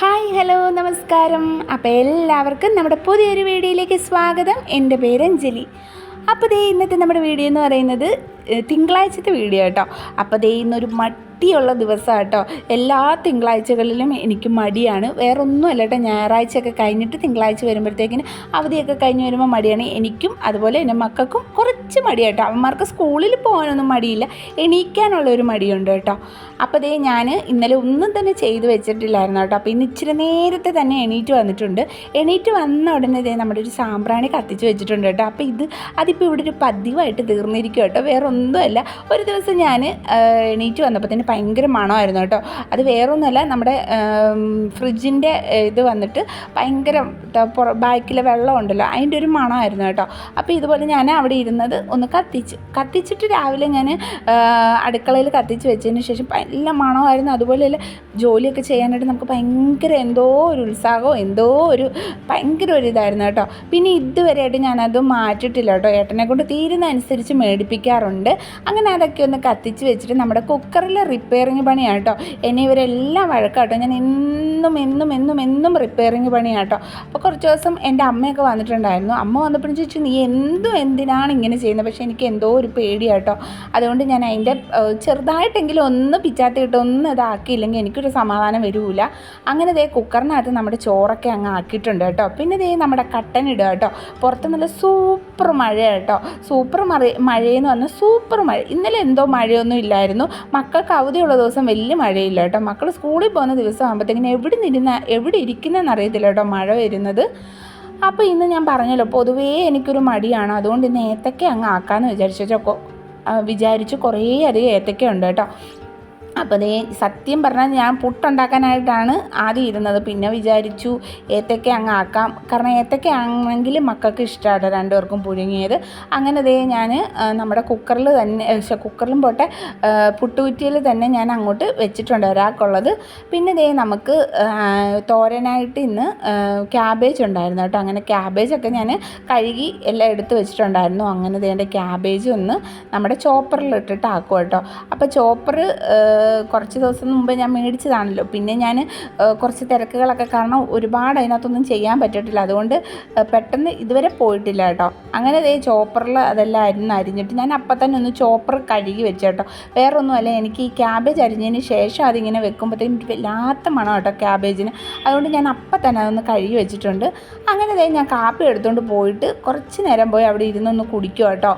Hi hello നമസ്കാരം. അപ്പോൾ എല്ലാവർക്കും നമ്മുടെ പുതിയൊരു വീഡിയോയിലേക്ക് സ്വാഗതം. എന്റെ പേര് അഞ്ജലി. അപ്പോൾ ദേ ഇന്നത്തെ നമ്മുടെ വീഡിയോ എന്ന് പറയുന്നത് തിങ്കളാഴ്ചത്തെ വീഡിയോ കേട്ടോ. അപ്പോൾ ദേ ഇന്നൊരു മടിയുള്ള ദിവസമാണ് കേട്ടോ എല്ലാ തിങ്കളാഴ്ചകളിലും എനിക്ക് മടിയാണ്. വേറെ ഒന്നുമല്ല കേട്ടോ ഞായറാഴ്ചയൊക്കെ കഴിഞ്ഞിട്ട് തിങ്കളാഴ്ച വരുമ്പോഴത്തേക്കിന് അവധിയൊക്കെ കഴിഞ്ഞ് വരുമ്പോൾ മടിയാണ്. എനിക്കും അതുപോലെ എന്റെ മക്കൾക്കും കുറച്ച് മടിയാട്ടോ. അവന്മാർക്ക് സ്കൂളിൽ പോകാനൊന്നും മടിയില്ല. എണീക്കാനുള്ള ഒരു മടിയുണ്ട് കേട്ടോ. അപ്പോൾ ദേ ഞാൻ ഇന്നലെ ഒന്നും തന്നെ ചെയ്തു വെച്ചിട്ടില്ലായിരുന്നു കേട്ടോ. അപ്പോൾ ഇന്ന് ഇച്ചിരി നേരത്തെ തന്നെ എണീറ്റ് വന്നിട്ടുണ്ട്. എണീറ്റ് വന്ന ഉടനെ ഇതേ നമ്മുടെ ഒരു സാമ്പ്രാണി കത്തിച്ച് വെച്ചിട്ടുണ്ട് കേട്ടോ. അപ്പോൾ ഇത് അതിപ്പോൾ ഇവിടെ ഒരു പതിവായിട്ട് തീർന്നിരിക്കും കേട്ടോ വേറെ ഒന്നുമല്ല ഒരു ദിവസം ഞാൻ എണീറ്റ് വന്നപ്പോൾ തന്നെ ഭയങ്കര മണമായിരുന്നു കേട്ടോ. അത് വേറൊന്നുമല്ല നമ്മുടെ ഫ്രിഡ്ജിന്റെ ഇത് വന്നിട്ട് ഭയങ്കര ബാക്കിലെ വെള്ളം ഉണ്ടല്ലോ അതിന്റെ ഒരു മണമായിരുന്നു കേട്ടോ. അപ്പോൾ ഇതുപോലെ ഞാൻ അവിടെ ഇരുന്നത് ഒന്ന് കത്തിച്ച് കത്തിച്ചിട്ട് രാവിലെ ഞാൻ അടുക്കളയിൽ കത്തിച്ച് വെച്ചതിന് ശേഷം നല്ല മണമായിരുന്നു. അതുപോലെ തന്നെ ജോലിയൊക്കെ ചെയ്യാനായിട്ട് നമുക്ക് ഭയങ്കര എന്തോ ഒരു ഉത്സാഹമോ എന്തോ ഒരു ഭയങ്കര ഒരു ഇതായിരുന്നു കേട്ടോ. പിന്നെ ഇതുവരെയായിട്ട് ഞാനത് മാറ്റിട്ടില്ല കേട്ടോ. ഏട്ടനെ കൊണ്ട് തീരുന്ന അനുസരിച്ച് മേടിപ്പിക്കാറുണ്ട്. അങ്ങനെ അതൊക്കെ ഒന്ന് കത്തിച്ച് വെച്ചിട്ട് നമ്മുടെ കുക്കറിൽ റിപ്പയറിങ് പണിയാണ് കേട്ടോ എന്നെ ഇവരെല്ലാം വഴക്കാട്ടോ. ഞാൻ എന്നും എന്നും എന്നും എന്നും റിപ്പയറിങ് പണിയാണ് കേട്ടോ അപ്പോൾ കുറച്ച് ദിവസം എന്റെ അമ്മയൊക്കെ വന്നിട്ടുണ്ടായിരുന്നു. അമ്മ വന്നപ്പോഴും ചോദിച്ചു നീ എന്തും എന്തിനാണ് ഇങ്ങനെ ചെയ്യുന്നത്? പക്ഷേ എനിക്ക് എന്തോ ഒരു പേടിയാട്ടോ അതുകൊണ്ട് ഞാൻ അതിന്റെ ചെറുതായിട്ടെങ്കിലും ഒന്ന് പിച്ചാത്തിയിട്ട് ഒന്ന് ഇതാക്കിയില്ലെങ്കിൽ എനിക്കൊരു സമാധാനം വരൂല. അങ്ങനെ ദേ കുക്കറിനകത്ത് നമ്മുടെ ചോറൊക്കെ അങ്ങ് ആക്കിയിട്ടുണ്ട് കേട്ടോ പിന്നെ ദേ നമ്മുടെ കട്ടൻ ഇടുക കേട്ടോ പുറത്ത് നല്ല സൂപ്പർ മഴ കേട്ടോ സൂപ്പർ മഴ മഴയെന്ന് പറഞ്ഞാൽ സൂപ്പർ മഴ. ഇന്നലെ എന്തോ മഴയൊന്നും ഇല്ലായിരുന്നു. മക്കൾക്ക് അവധിയുള്ള ദിവസം വലിയ മഴയില്ല കേട്ടോ. മക്കൾ സ്കൂളിൽ പോകുന്ന ദിവസം ആകുമ്പോഴത്തേക്കിന് എവിടെ നിന്ന് എവിടെ ഇരിക്കുന്നതെന്ന് അറിയത്തില്ല കേട്ടോ മഴ വരുന്നത്. അപ്പോൾ ഇന്ന് ഞാൻ പറഞ്ഞല്ലോ പൊതുവേ എനിക്കൊരു മടിയാണ്. അതുകൊണ്ട് ഇന്ന് ഏത്തക്ക അങ്ങ് ആക്കാമെന്ന് വിചാരിച്ചു. വിചാരിച്ച് കുറേ അധികം ഏത്തക്ക ഉണ്ട് കേട്ടോ. അപ്പോൾ അതേ സത്യം പറഞ്ഞാൽ ഞാൻ പുട്ടുണ്ടാക്കാനായിട്ടാണ് ആദ്യം ഇരുന്നത്. പിന്നെ വിചാരിച്ചു ഏത്തക്ക അങ്ങ് ആക്കാം. കാരണം ഏത്തക്ക ആണെങ്കിൽ മക്കൾക്ക് ഇഷ്ടമാണ് രണ്ടുപേർക്കും പുഴുങ്ങിയത്. അങ്ങനെ ദേ ഞാൻ നമ്മുടെ കുക്കറിൽ തന്നെ കുക്കറിലും പോട്ടെ പുട്ടുകുറ്റിയിൽ തന്നെ ഞാൻ അങ്ങോട്ട് വെച്ചിട്ടുണ്ട് ഒരാൾക്കുള്ളത്. പിന്നെ ദേ നമുക്ക് തോരനായിട്ട് ഇന്ന് ക്യാബേജ് ഉണ്ടായിരുന്നു കേട്ടോ. അങ്ങനെ ക്യാബേജൊക്കെ ഞാൻ കഴുകി എല്ലാം എടുത്ത് വെച്ചിട്ടുണ്ടായിരുന്നു. അങ്ങനെ ദേ എന്റെ ക്യാബേജ് ഒന്ന് നമ്മുടെ ചോപ്പറിൽ ഇട്ടിട്ട് ആക്കും കേട്ടോ. അപ്പോൾ ചോപ്പർ കുറച്ച് ദിവസം മുമ്പ് ഞാൻ മേടിച്ചതാണല്ലോ. പിന്നെ ഞാൻ കുറച്ച് തിരക്കുകളൊക്കെ കാരണം ഒരുപാട് അതിനകത്തൊന്നും ചെയ്യാൻ പറ്റിയിട്ടില്ല. അതുകൊണ്ട് പെട്ടെന്ന് ഇതുവരെ പോയിട്ടില്ല കേട്ടോ. അങ്ങനെ ദേ ചോപ്പറിൽ അതെല്ലാം അരിഞ്ഞ് അരിഞ്ഞിട്ട് ഞാൻ അപ്പം തന്നെ ഒന്ന് ചോപ്പർ കഴുകി വെച്ചു കേട്ടോ. വേറൊന്നും അല്ല എനിക്ക് ഈ ക്യാബേജ് അരിഞ്ഞതിന് ശേഷം അതിങ്ങനെ വെക്കുമ്പോഴത്തേക്കും വല്ലാത്ത മണം കേട്ടോ ക്യാബേജിന്. അതുകൊണ്ട് ഞാൻ അപ്പം തന്നെ അതൊന്ന് കഴുകി വെച്ചിട്ടുണ്ട്. അങ്ങനെ ദേ ഞാൻ കാപ്പി എടുത്തുകൊണ്ട് പോയിട്ട് കുറച്ച് നേരം പോയി അവിടെ ഇരുന്നൊന്ന് കുടിക്കും കേട്ടോ.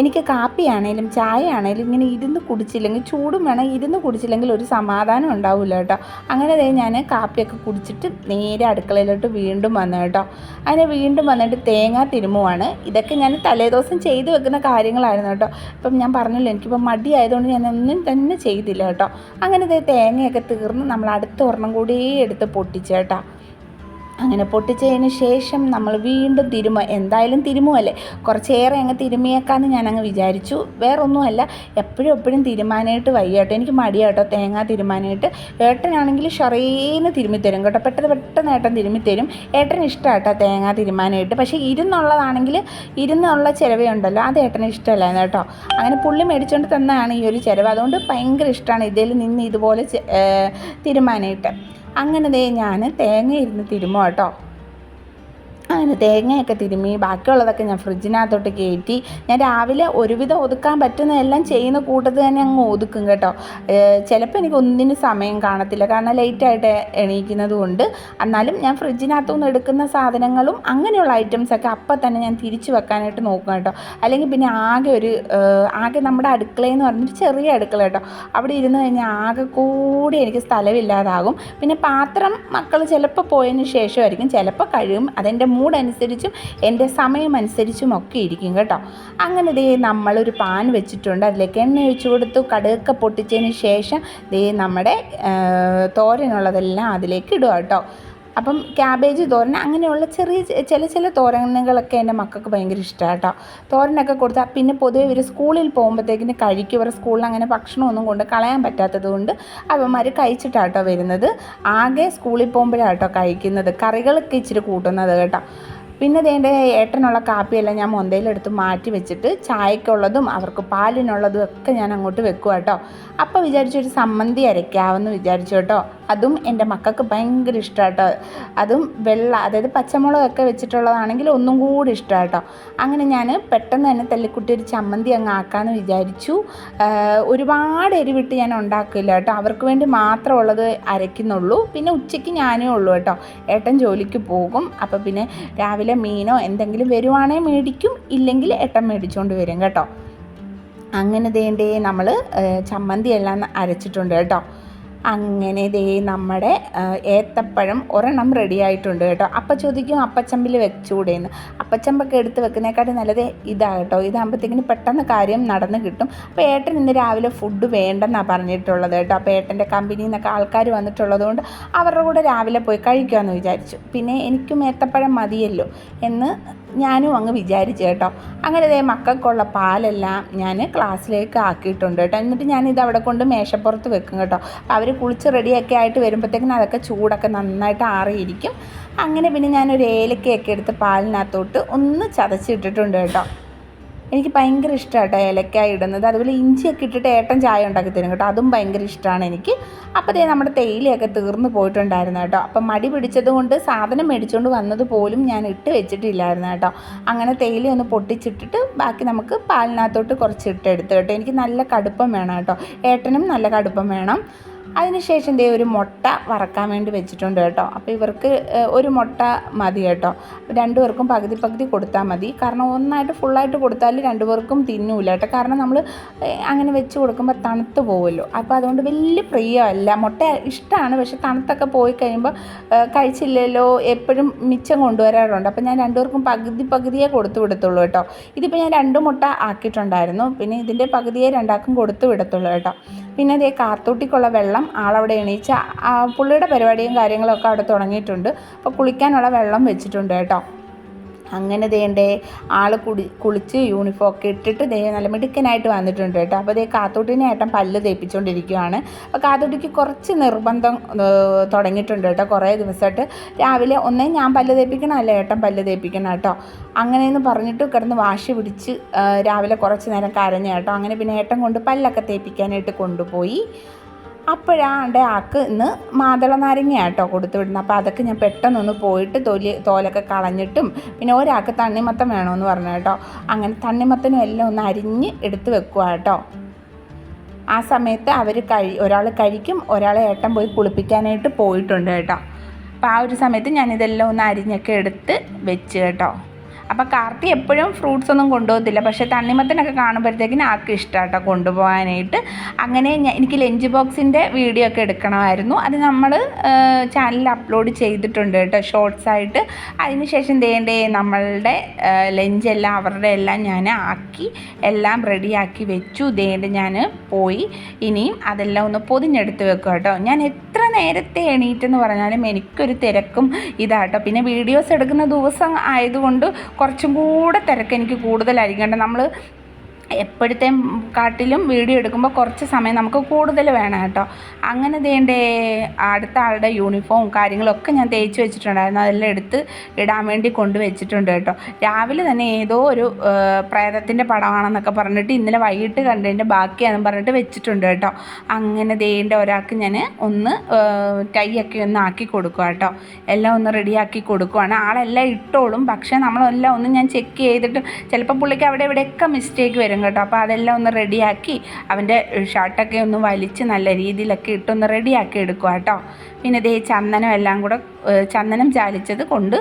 എനിക്ക് കാപ്പിയാണേലും ചായ ആണേലും ഇങ്ങനെ ഇരുന്ന് കുടിച്ചില്ലെങ്കിൽ ചൂടും വേണം ഇരുന്ന് കുടിച്ചില്ലെങ്കിൽ ഒരു സമാധാനം ഉണ്ടാവില്ല കേട്ടോ. അങ്ങനെ ദേ ഞാൻ കാപ്പിയൊക്കെ കുടിച്ചിട്ട് നേരെ അടുക്കളയിലോട്ട് വീണ്ടും വന്നു കേട്ടോ. അങ്ങനെ വീണ്ടും വന്നിട്ട് തേങ്ങ തിരുമുവാണ്. ഇതൊക്കെ ഞാൻ തലേദിവസം ചെയ്തു വെക്കുന്ന കാര്യങ്ങളായിരുന്നു കേട്ടോ. ഇപ്പം ഞാൻ പറഞ്ഞല്ലോ എനിക്കിപ്പോൾ മടിയായതുകൊണ്ട് ഞാൻ ഒന്നും തന്നെ ചെയ്തില്ല കേട്ടോ. അങ്ങനെ ദേ തേങ്ങയൊക്കെ തീർന്ന് നമ്മൾ അടുത്ത ഒരെണ്ണം കൂടി എടുത്ത് പൊട്ടിച്ചേട്ടാ അങ്ങനെ പൊട്ടിച്ചതിന് ശേഷം നമ്മൾ വീണ്ടും തിരുമ എന്തായാലും തിരുമുമല്ലേ കുറച്ചേറെ അങ്ങ് തിരുമിയേക്കാന്ന് ഞാൻ അങ്ങ് വിചാരിച്ചു. വേറൊന്നുമല്ല എപ്പോഴും എപ്പോഴും തിരുമാനായിട്ട് വയ്യ കേട്ടോ എനിക്ക് മടിയാട്ടോ തേങ്ങ തിരുമാനായിട്ട്. ഏട്ടനാണെങ്കിൽ ഷറേന്ന് തിരുമിത്തരും കേട്ടോ. പെട്ടെന്ന് പെട്ടെന്ന് ഏട്ടൻ തിരുമിത്തരും. ഏട്ടന് ഇഷ്ടമാട്ടോ തേങ്ങ തിരുമാനായിട്ട്. പക്ഷേ ഇരുന്നുള്ളതാണെങ്കിൽ ഇരുന്നുള്ള ചിലവേ ഉണ്ടല്ലോ. അത് ഏട്ടന് ഇഷ്ടമല്ലായിരുന്നു കേട്ടോ. അങ്ങനെ പുള്ളി മേടിച്ചുകൊണ്ട് തന്നതാണ് ഈ ഒരു ചിലവ്. അതുകൊണ്ട് ഭയങ്കര ഇഷ്ടമാണ് ഇതിൽ നിന്ന് ഇതുപോലെ തിരുമാനായിട്ട്. അങ്ങനെ ദേ ഞാൻ തേങ്ങ ഇരുന്ന് തിരുമോ കേട്ടോ. അങ്ങനെ തേങ്ങയൊക്കെ തിരുമ്മി ബാക്കിയുള്ളതൊക്കെ ഞാൻ ഫ്രിഡ്ജിനകത്തോട്ട് കയറ്റി ഞാൻ രാവിലെ ഒരുവിധം ഒതുക്കാൻ പറ്റുന്നതെല്ലാം ചെയ്യുന്ന കൂട്ടത്തിൽ തന്നെ അങ്ങ് ഒതുക്കും കേട്ടോ. ചിലപ്പോൾ എനിക്ക് ഒന്നിനും സമയം കാണത്തില്ല. കാരണം ലേറ്റായിട്ട് എണീക്കുന്നത് കൊണ്ട്. എന്നാലും ഞാൻ ഫ്രിഡ്ജിനകത്തു നിന്ന് എടുക്കുന്ന സാധനങ്ങളും അങ്ങനെയുള്ള ഐറ്റംസൊക്കെ അപ്പം തന്നെ ഞാൻ തിരിച്ചു വെക്കാനായിട്ട് നോക്കും കേട്ടോ. അല്ലെങ്കിൽ പിന്നെ ആകെ ഒരു ആകെ നമ്മുടെ അടുക്കളയെന്ന് പറഞ്ഞൊരു ചെറിയ അടുക്കള കേട്ടോ. അവിടെ ഇരുന്ന് കഴിഞ്ഞാൽ ആകെ കൂടി എനിക്ക് സ്ഥലമില്ലാതാകും. പിന്നെ പാത്രം മക്കൾ ചിലപ്പോൾ പോയതിന് ശേഷമായിരിക്കും. ചിലപ്പോൾ കഴിയും. അതെന്റെ മൂഡ് അനുസരിച്ചും എന്റെ സമയമനുസരിച്ചും ഒക്കെ ഇരിക്കും കേട്ടോ. അങ്ങനെ ദേ നമ്മളൊരു പാൻ വെച്ചിട്ടുണ്ട് അതിലേക്ക് എണ്ണ ഒഴിച്ചു കൊടുത്തു കടുകൊക്കെ പൊട്ടിച്ചതിന് ശേഷം ദേ നമ്മുടെ തോരനുള്ളതെല്ലാം അതിലേക്ക് ഇടുക കേട്ടോ. അപ്പം ക്യാബേജ് തോരൻ അങ്ങനെയുള്ള ചെറിയ ചില ചില തോരനുകളൊക്കെ എന്റെ മക്കൾക്ക് ഭയങ്കര ഇഷ്ടമാണ് കേട്ടോ. തോരനൊക്കെ കൊടുത്താൽ പിന്നെ പൊതുവെ ഇവർ സ്കൂളിൽ പോകുമ്പോഴത്തേക്കിന് കഴിക്കും. ഇവർ സ്കൂളിൽ അങ്ങനെ ഭക്ഷണമൊന്നും കൊണ്ട് കളയാൻ പറ്റാത്തത് കൊണ്ട് അവന്മാർ കഴിച്ചിട്ടാണ് കേട്ടോ വരുന്നത്. ആകെ സ്കൂളിൽ പോകുമ്പോഴാണ് കേട്ടോ കഴിക്കുന്നത്. കറികളൊക്കെ ഇച്ചിരി കൂട്ടുന്നത് കേട്ടോ. പിന്നെ ദേണ്ട ഏട്ടനുള്ള കാപ്പിയെല്ലാം ഞാൻ മൊന്തയിലെടുത്ത് മാറ്റി വെച്ചിട്ട് ചായക്കുള്ളതും അവർക്ക് പാലിനുള്ളതും ഒക്കെ ഞാൻ അങ്ങോട്ട് വെക്കുക കേട്ടോ. അപ്പോൾ വിചാരിച്ചൊരു സമ്മന്തി അരയ്ക്കാമെന്ന് വിചാരിച്ചു കേട്ടോ. അതും എന്റെ മക്കൾക്ക് ഭയങ്കര ഇഷ്ടമാട്ടോ. അതും വെള്ള അതായത് പച്ചമുളകൊക്കെ വെച്ചിട്ടുള്ളതാണെങ്കിൽ ഒന്നും കൂടി ഇഷ്ടമാട്ടോ. അങ്ങനെ ഞാൻ പെട്ടെന്ന് തന്നെ തല്ലിക്കുട്ടി ഒരു ചമ്മന്തി അങ്ങ് ആക്കാമെന്ന് വിചാരിച്ചു. ഒരുപാട് എരിവിട്ട് ഞാൻ ഉണ്ടാക്കില്ല കേട്ടോ. അവർക്ക് വേണ്ടി മാത്രമുള്ളത് അരയ്ക്കുന്നുള്ളൂ. പിന്നെ ഉച്ചയ്ക്ക് ഞാനേ ഉള്ളൂ കേട്ടോ. ഏട്ടൻ ജോലിക്ക് പോകും. അപ്പോൾ പിന്നെ രാവിലെ മീനോ എന്തെങ്കിലും വരുവാണേ മേടിക്കും. ഇല്ലെങ്കിൽ ഏട്ടൻ മേടിച്ചുകൊണ്ട് വരും കേട്ടോ. അങ്ങനെ ദേണ്ടേ നമ്മൾ ചമ്മന്തി എല്ലാം അരച്ചിട്ടുണ്ട് കേട്ടോ. അങ്ങനെ ദേ നമ്മുടെ ഏത്തപ്പഴം ഒരെണ്ണം റെഡി ആയിട്ടുണ്ട് കേട്ടോ. അപ്പം ചോദിക്കും അപ്പച്ചമ്പിൽ വെച്ചുകൂടെയെന്ന് അപ്പച്ചമ്പൊക്കെ എടുത്ത് വെക്കുന്നേക്കാട്ടും നല്ലത് ഇതാ കേട്ടോ ഇതാകുമ്പോഴത്തേക്കിന് പെട്ടെന്ന് കാര്യം നടന്ന് കിട്ടും. അപ്പോൾ ഏട്ടൻ ഇന്ന് രാവിലെ ഫുഡ് വേണ്ടെന്നാണ് പറഞ്ഞിട്ടുള്ളത് കേട്ടോ. അപ്പോൾ ഏട്ടന്റെ കമ്പനിയിൽ നിന്നൊക്കെ ആൾക്കാർ വന്നിട്ടുള്ളതുകൊണ്ട് അവരുടെ കൂടെ രാവിലെ പോയി കഴിക്കാമെന്ന് വിചാരിച്ചു. പിന്നെ എനിക്കും ഏത്തപ്പഴം മതിയല്ലോ എന്ന് ഞാനും അങ്ങ് വിചാരിച്ചു കേട്ടോ. അങ്ങനെ ഇതേ മക്കൾക്കുള്ള പാലെല്ലാം ഞാൻ ക്ലാസ്സിലേക്ക് ആക്കിയിട്ടുണ്ട് കേട്ടോ. എന്നിട്ട് ഞാനിത് അവിടെ കൊണ്ട് മേശപ്പുറത്ത് വെക്കും കേട്ടോ. അവർ കുളിച്ച് റെഡിയൊക്കെ ആയിട്ട് വരുമ്പോഴത്തേക്കിനും അതൊക്കെ ചൂടൊക്കെ നന്നായിട്ട് ആറിയിരിക്കും. അങ്ങനെ പിന്നെ ഞാനൊരു ഏലക്കയൊക്കെ എടുത്ത് പാലിനകത്തോട്ട് ഒന്ന് ചതച്ചിട്ടിട്ടുണ്ട് കേട്ടോ. എനിക്ക് ഭയങ്കര ഇഷ്ടമാണ് കേട്ടോ ഏലക്കായ ഇടുന്നത്. അതുപോലെ ഇഞ്ചിയൊക്കെ ഇട്ടിട്ട് ഏട്ടൻ ചായ ഉണ്ടാക്കി തരും കേട്ടോ. അതും ഭയങ്കര ഇഷ്ടമാണ് എനിക്ക്. അപ്പോൾ ദേ നമ്മുടെ തേയിലയൊക്കെ തീർന്നു പോയിട്ടുണ്ടായിരുന്നു കേട്ടോ. അപ്പം മടി പിടിച്ചത് കൊണ്ട് സാധനം മേടിച്ചുകൊണ്ട് വന്നത് പോലും ഞാൻ ഇട്ട് വെച്ചിട്ടില്ലായിരുന്നു കേട്ടോ. അങ്ങനെ തേയില ഒന്ന് പൊട്ടിച്ചിട്ടിട്ട് ബാക്കി നമുക്ക് പാലിനകത്തോട്ട് കുറച്ച് ഇട്ടെടുത്ത് കേട്ടോ. എനിക്ക് നല്ല കടുപ്പം വേണം കേട്ടോ. ഏട്ടനും നല്ല കടുപ്പം വേണം. അതിനുശേഷം ദേ ഒരു മുട്ട വറക്കാൻ വേണ്ടി വെച്ചിട്ടുണ്ട് കേട്ടോ. അപ്പോൾ ഇവർക്ക് ഒരു മുട്ട മതി കേട്ടോ. രണ്ടുപേർക്കും പകുതി പകുതി കൊടുത്താൽ മതി. കാരണം ഒന്നായിട്ട് ഫുള്ളായിട്ട് കൊടുത്താൽ രണ്ടുപേർക്കും തിന്നൂല കേട്ടോ. കാരണം നമ്മൾ അങ്ങനെ വെച്ച് കൊടുക്കുമ്പോൾ തണുത്ത് പോകുമല്ലോ അപ്പോൾ അതുകൊണ്ട് വലിയ പ്രിയമല്ല. മുട്ട ഇഷ്ടമാണ് പക്ഷെ തണുത്തൊക്കെ പോയി കഴിയുമ്പോൾ കഴിച്ചില്ലല്ലോ എപ്പോഴും മിച്ചം കൊണ്ടുവരാറുണ്ട്. അപ്പോൾ ഞാൻ രണ്ടുപേർക്കും പകുതി പകുതിയേ കൊടുത്തു വിടത്തുള്ളൂ കേട്ടോ. ഇതിപ്പോൾ ഞാൻ രണ്ട് മുട്ട ആക്കിയിട്ടുണ്ടായിരുന്നു. പിന്നെ ഇതിന്റെ പകുതിയെ രണ്ടാക്കും കൊടുത്തു വിടത്തുള്ളൂ കേട്ടോ. പിന്നെ അതേ കാർത്തൂട്ടിക്കുള്ള വെള്ളം ആളവിടെ എണീച്ച പുള്ളിയുടെ പരിപാടിയും കാര്യങ്ങളൊക്കെ അവിടെ തുടങ്ങിയിട്ടുണ്ട്. അപ്പോൾ കുളിക്കാനുള്ള വെള്ളം വെച്ചിട്ടുണ്ട് കേട്ടോ. അങ്ങനെ ദേണ്ടേ ആൾ കുടി കുളിച്ച് യൂണിഫോം ഒക്കെ ഇട്ടിട്ട് ദേ നല്ല മിടുക്കനായിട്ട് വന്നിട്ടുണ്ട് കേട്ടോ. അപ്പോൾ ദേ കാത്തോട്ടിനെ ഏട്ടൻ പല്ല് തേപ്പിച്ചുകൊണ്ടിരിക്കുകയാണ് അപ്പോൾ കാത്തോട്ടിക്ക് കുറച്ച് നിർബന്ധം തുടങ്ങിയിട്ടുണ്ട് കേട്ടോ കുറേ ദിവസമായിട്ട്. രാവിലെ ഒന്നേ ഞാൻ പല്ല് തേപ്പിക്കണം അല്ലേ ഏട്ടൻ പല്ല് തേപ്പിക്കണം കേട്ടോ. അങ്ങനെയെന്ന് പറഞ്ഞിട്ട് കിടന്ന് വാശി പിടിച്ച് രാവിലെ കുറച്ച് നേരം കരഞ്ഞ കേട്ടോ. അങ്ങനെ പിന്നെ ഏട്ടൻ കൊണ്ട് പല്ലൊക്കെ തേപ്പിക്കാനായിട്ട് കൊണ്ടുപോയി. അപ്പോഴാണ്ട് ആക്ക് ഇന്ന് മാതള നാരങ്ങ ആട്ടോ കൊടുത്തു വിടുന്നത് അപ്പോൾ അതൊക്കെ ഞാൻ പെട്ടെന്നൊന്ന് പോയിട്ട് തൊലി തോലൊക്കെ കളഞ്ഞിട്ടും പിന്നെ ഒരാൾക്ക് തണ്ണിമത്തം വേണമെന്ന് പറഞ്ഞു കേട്ടോ. അങ്ങനെ തണ്ണിമത്തനും എല്ലാം ഒന്ന് അരിഞ്ഞ് എടുത്ത് വെക്കുക കേട്ടോ. ആ സമയത്ത് അവർ കഴി ഒരാൾ കഴിക്കും ഒരാളെ ഏട്ടൻ പോയി കുളിപ്പിക്കാനായിട്ട് പോയിട്ടുണ്ട് കേട്ടോ. അപ്പോൾ ആ ഒരു സമയത്ത് ഞാനിതെല്ലാം ഒന്ന് അരിഞ്ഞൊക്കെ എടുത്ത് വെച്ച് കേട്ടോ. അപ്പോൾ കാർത്തി എപ്പോഴും ഫ്രൂട്ട്സ് ഒന്നും കൊണ്ടുപോകത്തില്ല. പക്ഷേ തണ്ണിമത്തനൊക്കെ കാണുമ്പോഴത്തേക്കിന് ആൾക്ക് ഇഷ്ടമാട്ടോ കൊണ്ടുപോകാനായിട്ട്. അങ്ങനെ എനിക്ക് ലഞ്ച് ബോക്സിന്റെ വീഡിയോ ഒക്കെ എടുക്കണമായിരുന്നു. അത് നമ്മൾ ചാനലിൽ അപ്ലോഡ് ചെയ്തിട്ടുണ്ട് കേട്ടോ ഷോർട്സ് ആയിട്ട്. അതിനുശേഷം ദേണ്ടേ നമ്മളുടെ ലഞ്ച് എല്ലാം അവരുടെ എല്ലാം ഞാൻ ആക്കി എല്ലാം റെഡിയാക്കി വെച്ചു. ദേണ്ട് ഞാൻ പോയി. ഇനിയും അതെല്ലാം ഒന്ന് പൊതിഞ്ഞെടുത്ത് വെക്കുക കേട്ടോ. ഞാൻ എത്ര നേരത്തെ എണീറ്റെന്ന് പറഞ്ഞാലും എനിക്കൊരു തിരക്കും ഇതാട്ടോ പിന്നെ വീഡിയോസ് എടുക്കുന്ന ദിവസം ആയതുകൊണ്ട് കുറച്ചും കൂടെ തിരക്ക് എനിക്ക് കൂടുതലായിരിക്കും. കേട്ടോ നമ്മൾ എപ്പോഴത്തെ കാട്ടിലും വീഡിയോ എടുക്കുമ്പോൾ കുറച്ച് സമയം നമുക്ക് കൂടുതൽ വേണം കേട്ടോ. അങ്ങനെ ദേണ്ടേ അടുത്ത ആളുടെ യൂണിഫോം കാര്യങ്ങളൊക്കെ ഞാൻ തേച്ച് വെച്ചിട്ടുണ്ടായിരുന്നു. അതെല്ലാം എടുത്ത് ഇടാൻ വേണ്ടി കൊണ്ടുവച്ചിട്ടുണ്ട് കേട്ടോ. രാവിലെ തന്നെ ഏതോ ഒരു പ്രേതത്തിന്റെ പടമാണെന്നൊക്കെ പറഞ്ഞിട്ട് ഇന്നലെ വൈകിട്ട് കണ്ടതിന്റെ ബാക്കിയാണെന്ന് പറഞ്ഞിട്ട് വെച്ചിട്ടുണ്ട് കേട്ടോ. അങ്ങനെ ദേണ്ട ഒരാൾക്ക് ഞാൻ ഒന്ന് ടൈയൊക്കെ ഒന്ന് ആക്കി കൊടുക്കുക കേട്ടോ. എല്ലാം ഒന്ന് റെഡിയാക്കി കൊടുക്കുവാണ്. ആളെല്ലാം ഇട്ടോളും. പക്ഷേ നമ്മളെല്ലാം ഒന്ന് ഞാൻ ചെക്ക് ചെയ്തിട്ട് ചിലപ്പോൾ പുള്ളിക്ക് അവിടെ ഇവിടെയൊക്കെ മിസ്റ്റേക്ക് വരും കേട്ടോ അപ്പോൾ അതെല്ലാം ഒന്ന് റെഡിയാക്കി അവന്റെ ഷർട്ടൊക്കെ ഒന്ന് വലിച്ച് നല്ല രീതിയിലൊക്കെ ഇട്ടൊന്ന് റെഡിയാക്കി എടുക്കുക കേട്ടോ. പിന്നെ ദേ ചന്ദനം എല്ലാം കൂടെ ചന്ദനം ചാലിച്ചത് കൊണ്ട്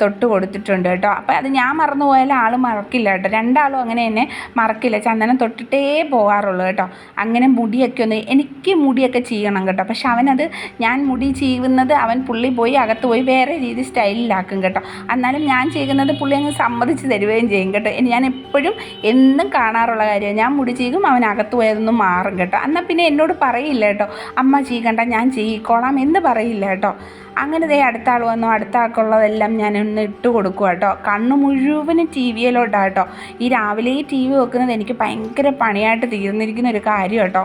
തൊട്ട് കൊടുത്തിട്ടുണ്ട് കേട്ടോ. അപ്പോൾ അത് ഞാൻ മറന്നു പോയാൽ ആൾ മറക്കില്ല കേട്ടോ. രണ്ടാളും അങ്ങനെ തന്നെ മറക്കില്ല. ചന്ദനം തൊട്ടിട്ടേ പോകാറുള്ളൂ കേട്ടോ. അങ്ങനെ മുടിയൊക്കെ ഒന്ന് എനിക്ക് മുടിയൊക്കെ ചെയ്യണം കേട്ടോ. പക്ഷെ അവനത് ഞാൻ മുടി ചെയ്യുന്നത് അവൻ പുള്ളി പോയി അകത്ത് പോയി വേറെ രീതി സ്റ്റൈലിലാക്കും കേട്ടോ. എന്നാലും ഞാൻ ചെയ്യുന്നത് പുള്ളി അങ്ങ് സമ്മതിച്ച് തരുകയും ചെയ്യും കേട്ടോ. ഞാൻ എപ്പോഴും എന്നും കാണാറുള്ള കാര്യമാണ്. ഞാൻ മുടി ചെയ്യും അവൻ അകത്ത് പോയതൊന്നും മാറും കേട്ടോ. എന്നാൽ പിന്നെ എന്നോട് പറയില്ല കേട്ടോ. അമ്മ ചെയ്യണ്ട ഞാൻ ചെയ്യിക്കോളാം എന്ന് പറയില്ല കേട്ടോ. അങ്ങനെ ദേ അടുത്ത ആൾ വന്നു. അടുത്ത ആൾക്കുള്ളതെല്ലാം ഞാൻ ഒന്ന് ഇട്ട് കൊടുക്കുക കേട്ടോ. കണ്ണ് മുഴുവനും ടി വിയിലോട്ടാണ് കേട്ടോ. ഈ രാവിലെ ടി വി വെക്കുന്നത് എനിക്ക് ഭയങ്കര പണിയായിട്ട് തീർന്നിരിക്കുന്ന ഒരു കാര്യം കേട്ടോ.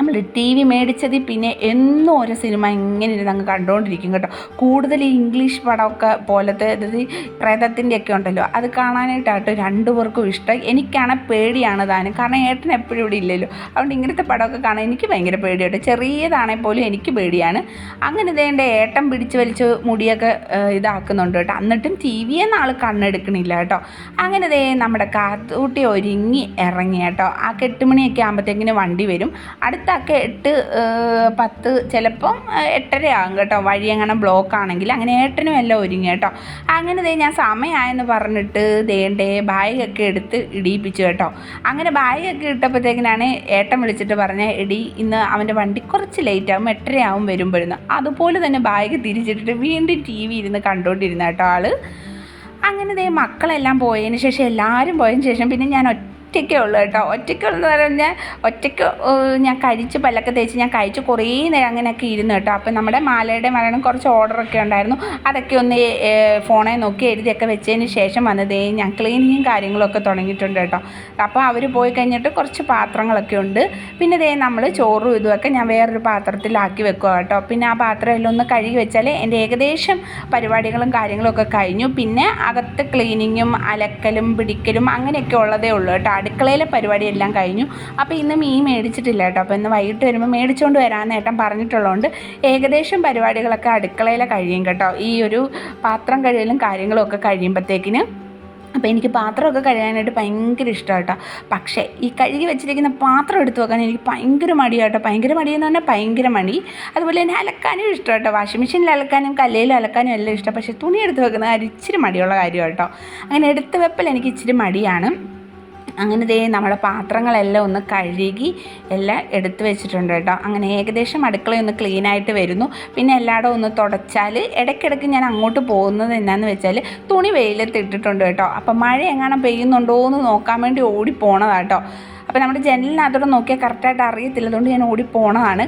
നമ്മൾ ടി വി മേടിച്ചതിൽ പിന്നെ എന്നും ഓരോ സിനിമ ഇങ്ങനെ ഇരുന്ന് അങ്ങ് കണ്ടുകൊണ്ടിരിക്കും കേട്ടോ. കൂടുതൽ ഇംഗ്ലീഷ് പടമൊക്കെ പോലത്തെ അതായത് പ്രേതത്തിന്റെ ഒക്കെ ഉണ്ടല്ലോ അത് കാണാനായിട്ടാട്ടോ രണ്ടു പേർക്കും ഇഷ്ടം. എനിക്കാണ് പേടിയാണ് താനും. കാരണം ഏട്ടൻ എപ്പോഴും ഇവിടെ ഇല്ലല്ലോ. അതുകൊണ്ട് ഇങ്ങനത്തെ പടമൊക്കെ കാണാൻ എനിക്ക് ഭയങ്കര പേടിയാട്ടോ. ചെറിയതാണെങ്കിൽ പോലും എനിക്ക് പേടിയാണ്. അങ്ങനെ ഇതേണ്ട ഏട്ടൻ പിടിച്ച് വലിച്ച് മുടിയൊക്കെ ഇതാക്കുന്നുണ്ട് കേട്ടോ. എന്നിട്ടും ടി വിയെ ആൾ കണ്ണെടുക്കണില്ല കേട്ടോ. അങ്ങനെ ഇതേ നമ്മുടെ കാത്തൂട്ടി ഒരുങ്ങി ഇറങ്ങി കേട്ടോ. ആ കെട്ടുമണിയൊക്കെ ആകുമ്പോഴത്തേക്കിന് വണ്ടി വരും. അടുത്തൊക്കെ എട്ട് പത്ത് ചിലപ്പം എട്ടര ആകും കേട്ടോ. വഴി അങ്ങനെ ബ്ലോക്ക് ആണെങ്കിൽ അങ്ങനെ ഏട്ടനും എല്ലാം ഒരുങ്ങി കേട്ടോ. അങ്ങനെ ദേ ഞാൻ സമയമായെന്ന് പറഞ്ഞിട്ട് ദേണ്ടേ ബാഗൊക്കെ എടുത്ത് ഇടിയിപ്പിച്ചു കേട്ടോ. അങ്ങനെ ബാഗൊക്കെ ഇട്ടപ്പോഴത്തേക്കിനാണ് ഏട്ടൻ വിളിച്ചിട്ട് പറഞ്ഞ എടി ഇന്ന് അവന്റെ വണ്ടി കുറച്ച് ലേറ്റ് ആകും എട്ടരയാവും വരുമ്പോഴെന്ന്. അതുപോലെ തന്നെ ബാഗ് തിരിച്ചിട്ടിട്ട് വീണ്ടും ടി വി ഇരുന്ന് കണ്ടുകൊണ്ടിരുന്ന കേട്ടോ ആൾ. അങ്ങനെ ദേ മക്കളെല്ലാം പോയതിന് ശേഷം എല്ലാവരും പോയതിന് ശേഷം പിന്നെ ഞാൻ ഒറ്റയ്ക്കേ ഉള്ളൂ കേട്ടോ. ഒറ്റയ്ക്കുള്ളെന്ന് പറഞ്ഞാൽ ഒറ്റയ്ക്ക് ഞാൻ കഴിച്ച് പല്ലൊക്കെ തേച്ച് ഞാൻ കഴിച്ച് കുറേ നേരം അങ്ങനെയൊക്കെ ഇരുന്നു കേട്ടോ. അപ്പം നമ്മുടെ മാലയുടെ മരണം കുറച്ച് ഓർഡറൊക്കെ ഉണ്ടായിരുന്നു. അതൊക്കെ ഒന്ന് ഫോണിൽ നോക്കി എഴുതിയൊക്കെ വെച്ചതിന് ശേഷം വന്നതേ ഞാൻ ക്ലീനിങ്ങും കാര്യങ്ങളൊക്കെ തുടങ്ങിയിട്ടുണ്ട് കേട്ടോ. അപ്പോൾ അവർ പോയി കഴിഞ്ഞിട്ട് കുറച്ച് പാത്രങ്ങളൊക്കെ ഉണ്ട്. പിന്നെ ഇതേ നമ്മൾ ചോറും ഇതുമൊക്കെ ഞാൻ വേറൊരു പാത്രത്തിലാക്കി വെക്കുക കേട്ടോ. പിന്നെ ആ പാത്രം എല്ലാം ഒന്ന് കഴുകി വെച്ചാൽ എന്റെ ഏകദേശം പരിപാടികളും കാര്യങ്ങളൊക്കെ കഴിഞ്ഞു. പിന്നെ അകത്ത് ക്ലീനിങ്ങും അലക്കലും പിടിക്കലും അങ്ങനെയൊക്കെ ഉള്ളതേ ഉള്ളൂ കേട്ടോ. അടുക്കളയിലെ പരിപാടിയെല്ലാം കഴിഞ്ഞു. അപ്പോൾ ഇന്ന് മീൻ മേടിച്ചിട്ടില്ല കേട്ടോ. അപ്പോൾ ഇന്ന് വൈകിട്ട് വരുമ്പോൾ മേടിച്ചുകൊണ്ട് വരാമെന്ന് ഏട്ടൻ പറഞ്ഞിട്ടുള്ളതുകൊണ്ട് ഏകദേശം പരിപാടികളൊക്കെ അടുക്കളയിലെ കഴിയും കേട്ടോ. ഈ ഒരു പാത്രം കഴിയലും കാര്യങ്ങളും ഒക്കെ കഴിയുമ്പോഴത്തേക്കിന് അപ്പോൾ എനിക്ക് പാത്രമൊക്കെ കഴുകാനായിട്ട് ഭയങ്കര ഇഷ്ടമാണ് കേട്ടോ. പക്ഷേ ഈ കഴുകി വെച്ചിരിക്കുന്ന പാത്രം എടുത്തു വെക്കാൻ എനിക്ക് ഭയങ്കര മടിയാട്ടോ ഭയങ്കര മടിയെന്ന് പറഞ്ഞാൽ ഭയങ്കര മടി. അതുപോലെ തന്നെ അലക്കാനും ഇഷ്ടം കേട്ടോ. വാഷിംഗ് മെഷീനിൽ അലക്കാനും കല്ലയിൽ അലക്കാനും എല്ലാം ഇഷ്ടം പക്ഷേ തുണി എടുത്ത് വെക്കുന്ന കാര്യം ഇച്ചിരി മടിയുള്ള കാര്യമാണ് കേട്ടോ. അങ്ങനെ എടുത്ത് വെപ്പൽ എനിക്ക് ഇച്ചിരി മടിയാണ്. അങ്ങനെ ദേ നമ്മുടെ പാത്രങ്ങളെല്ലാം ഒന്ന് കഴുകി എല്ലാം എടുത്ത് വെച്ചിട്ടുണ്ട് കേട്ടോ. അങ്ങനെ ഏകദേശം അടുക്കളയൊന്ന് ക്ലീൻ ആയിട്ട് വരുന്നു. പിന്നെ എല്ലായിടും ഒന്ന് തുടച്ചാൽ ഇടയ്ക്കിടയ്ക്ക് ഞാൻ അങ്ങോട്ട് പോകുന്നത് എന്നാന്ന് വെച്ചാൽ തുണി വെയിലത്ത് ഇട്ടിട്ടുണ്ട് കേട്ടോ. അപ്പം മഴ എങ്ങാനും പെയ്യുന്നുണ്ടോ എന്ന് നോക്കാൻ വേണ്ടി ഓടി പോണതാട്ടോ അപ്പോൾ നമ്മുടെ ജനലിനകത്തോട്ട് നോക്കിയാൽ കറക്റ്റായിട്ട് അറിയത്തില്ല. അതുകൊണ്ട് ഞാൻ ഓടി പോണതാണ്.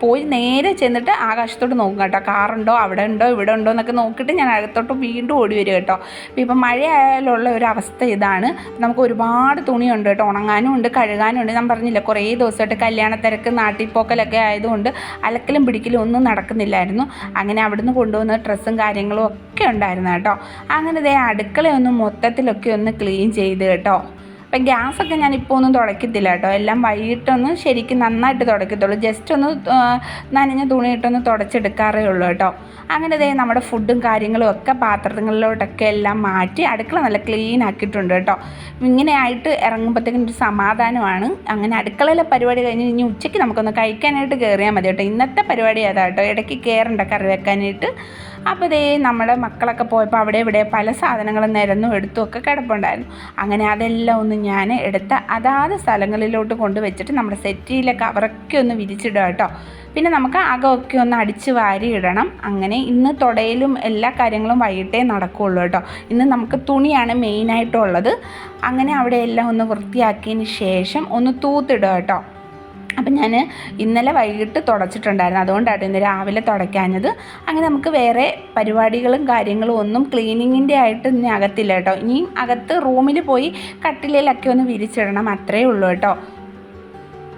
പോയി നേരെ ചെന്നിട്ട് ആകാശത്തോട്ട് നോക്കും കേട്ടോ. കാറുണ്ടോ അവിടെ ഉണ്ടോ ഇവിടെ ഉണ്ടോ എന്നൊക്കെ നോക്കിയിട്ട് ഞാൻ അകത്തോട്ട് വീണ്ടും ഓടി വരും കേട്ടോ. അപ്പോൾ ഇപ്പം മഴയായാലുള്ള ഒരു അവസ്ഥ ഇതാണ്. നമുക്ക് ഒരുപാട് തുണിയുണ്ട് കേട്ടോ. ഉണങ്ങാനും ഉണ്ട് കഴുകാനും ഉണ്ട്. ഞാൻ പറഞ്ഞില്ല കുറേ ദിവസമായിട്ട് കല്യാണ തിരക്ക് നാട്ടിപ്പോക്കലൊക്കെ ആയതുകൊണ്ട് അലക്കലും പിടിക്കലും ഒന്നും നടക്കുന്നില്ലായിരുന്നു. അങ്ങനെ അവിടുന്ന് കൊണ്ടുവന്ന ഡ്രസ്സും കാര്യങ്ങളും ഒക്കെ ഉണ്ടായിരുന്നു കേട്ടോ. അങ്ങനെ ദേ അടുക്കളയൊന്ന് മൊത്തത്തിലൊക്കെ ഒന്ന് ക്ലീൻ ചെയ്ത് കേട്ടോ. അപ്പം ഗ്യാസൊക്കെ ഞാൻ ഇപ്പോൾ ഒന്നും തുടയ്ക്കത്തില്ല കേട്ടോ. എല്ലാം വൈകിട്ടൊന്ന് ശരിക്കും നന്നായിട്ട് തുടയ്ക്കത്തുള്ളൂ. ജസ്റ്റ് ഒന്ന് നനഞ്ഞ തുണിയിട്ടൊന്ന് തുടച്ചെടുക്കാറേ ഉള്ളൂ കേട്ടോ. അങ്ങനെ ദേ നമ്മുടെ ഫുഡും കാര്യങ്ങളും ഒക്കെ പാത്രങ്ങളിലോട്ടൊക്കെ എല്ലാം മാറ്റി അടുക്കള നല്ല ക്ലീൻ ആക്കിയിട്ടുണ്ട് കേട്ടോ. ഇങ്ങനെ ആയിട്ട് ഇറങ്ങുമ്പോഴത്തേക്കും ഒരു സമാധാനമാണ്. അങ്ങനെ അടുക്കളയിലെ പരിപാടി കഴിഞ്ഞ് ഇനി ഉച്ചയ്ക്ക് നമുക്കൊന്ന് കഴിക്കാനായിട്ട് കയറിയാൽ മതി കേട്ടോ. ഇന്നത്തെ പരിപാടി അതാ കേട്ടോ? ഇടയ്ക്ക് കയറണ്ട കറി വെക്കാനായിട്ട്. അപ്പോൾ ഇതേ നമ്മുടെ മക്കളൊക്കെ പോയപ്പോൾ അവിടെ ഇവിടെ പല സാധനങ്ങളും നിരന്നും എടുത്തും ഒക്കെ കിടപ്പുണ്ടായിരുന്നു. അങ്ങനെ അതെല്ലാം ഒന്ന് ഞാൻ എടുത്ത് അതാത് സ്ഥലങ്ങളിലോട്ട് കൊണ്ടുവച്ചിട്ട് നമ്മുടെ സെറ്റിയിലെ കവറൊക്കെ ഒന്ന് വിരിച്ചിടുക കേട്ടോ. പിന്നെ നമുക്ക് അകമൊക്കെ ഒന്ന് അടിച്ച് വാരി ഇടണം. അങ്ങനെ ഇന്ന് തുടയിലും എല്ലാ കാര്യങ്ങളും വൈകിട്ടേ നടക്കുകയുള്ളൂ കേട്ടോ. ഇന്ന് നമുക്ക് തുണിയാണ് മെയിനായിട്ടുള്ളത് അങ്ങനെ അവിടെ എല്ലാം ഒന്ന് വൃത്തിയാക്കിയതിന് ശേഷം ഒന്ന് തൂത്തിടുക കേട്ടോ. അപ്പം ഞാൻ ഇന്നലെ വൈകിട്ട് തുടച്ചിട്ടുണ്ടായിരുന്നു. അതുകൊണ്ടാണ് ഇന്ന് രാവിലെ തുടയ്ക്കാഞ്ഞത്. അങ്ങനെ നമുക്ക് വേറെ പരിപാടികളും കാര്യങ്ങളും ഒന്നും ക്ലീനിങ്ങിന്റെ ആയിട്ട് ഇനി അകത്തില്ല കേട്ടോ. ഇനിയും അകത്ത് റൂമിൽ പോയി കട്ടിലയിലൊക്കെ ഒന്ന് വിരിച്ചിടണം അത്രയേ ഉള്ളൂ കേട്ടോ.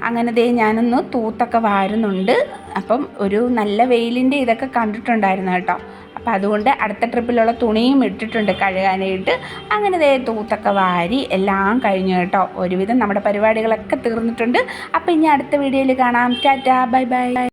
അങ്ങനെ ദേ ഞാനൊന്ന് തൂത്തൊക്കെ വാരുന്നുണ്ട്. അപ്പം ഒരു നല്ല വെയിലിന്റെ ഇതൊക്കെ കണ്ടിട്ടുണ്ടായിരുന്നു കേട്ടോ. അപ്പം അതുകൊണ്ട് അടുത്ത ട്രിപ്പിലുള്ള തുണിയും ഇട്ടിട്ടുണ്ട് കഴുകാനായിട്ട്. അങ്ങനെ ദേ തൂത്തൊക്കെ വാരി എല്ലാം കഴിഞ്ഞു കേട്ടോ. ഒരുവിധം നമ്മുടെ പരിപാടികളൊക്കെ തീർന്നിട്ടുണ്ട്. അപ്പം ഇനി അടുത്ത വീഡിയോയിൽ കാണാം. ടാറ്റാ. Bye bye.